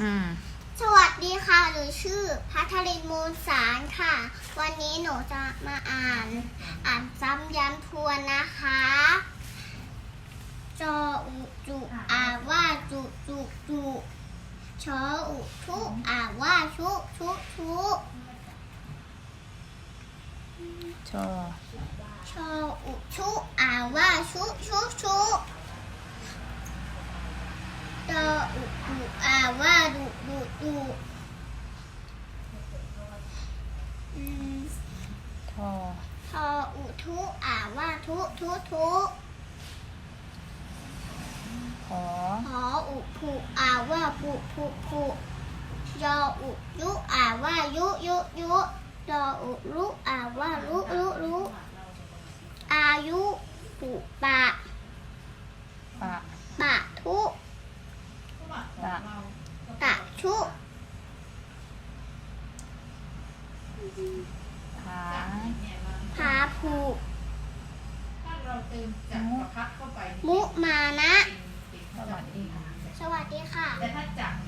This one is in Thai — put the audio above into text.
อืม สวัสดีค่ะ หนูชื่อพัทรินมูลสารค่ะ วันนี้หนูจะมาอ่าน อ่านซ้ำย้ำทวนนะคะ จออุจุอ่านว่าจุจุจุชออุทุอ่านว่าชุชุชุชอชออุชุอ่านว่าชุชุชุจออุจุอ่านว่า ดุดุดุอืมทอทออุทุอ่านว่าทุทุทุขอหออุผูอ่านว่าปุปุปุยออุยุอ่านว่ายุยุยุยออุลุอ่านว่าลุลุลุอายุปุปะ ปะ ปะทุ ตะ ตะ ชุผาพาผูถ้าเราเติมจากประพัดเข้าไปมุมานะ สวัสดีค่ะ สวัสดีค่ะ แต่ถ้าจากเนี่ยจาก